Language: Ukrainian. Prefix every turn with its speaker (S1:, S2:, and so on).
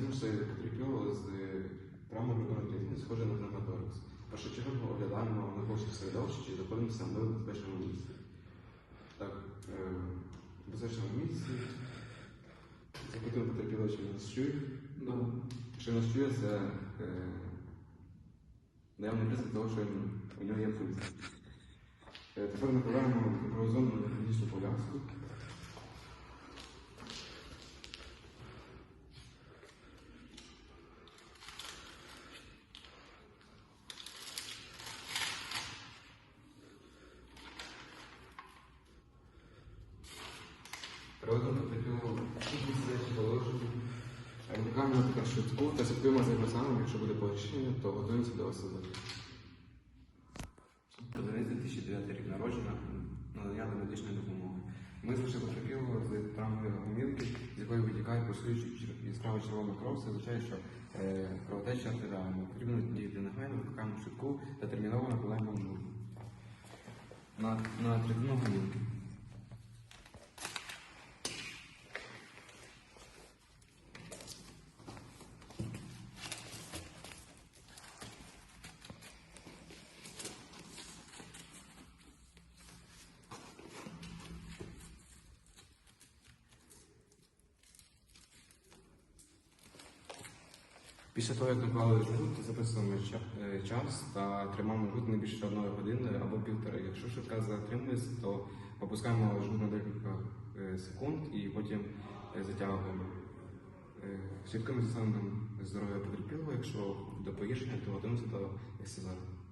S1: знайшли потерпілого з травмою грудної клітини, схоже на пневмоторакс. Першочергово оглядаємо наркотичне середовище, чи знаходимося ми в безпечному місці. Так, е, в безпечному місці. Запитуємо потерпілого, чи нас чує. Ну, Якщо нас чує, це е, наявний признак того, що у нього є. Е, Тепер накладаємо імпровізовану медичну пов'язку. На таку швидку та слідкуємо за його. Якщо буде погіршення, то готуємося до ОСЗ. Одиниця 2009 рік народження, надання до медичної допомоги. Ми знайшли потерпілого з травмою гомілки, з якої витікає пульсуючи яскрава червона кров. Це означає, що е, кровотеча артеріальна. Потрібно діяти негайно, викликаємо швидку та терміново накладаємо мур. На, на третину гомілки. Після того, як наклали жгут, записуємо е, час та тримаємо жгут не більше одної години або півтори. Якщо швидка затримується, то опускаємо жгут на декілька е, секунд і потім е, затягуємо. Слідкуємо за станом здоров'я потерпілого, якщо до погіршення, то готуємося до СЗР.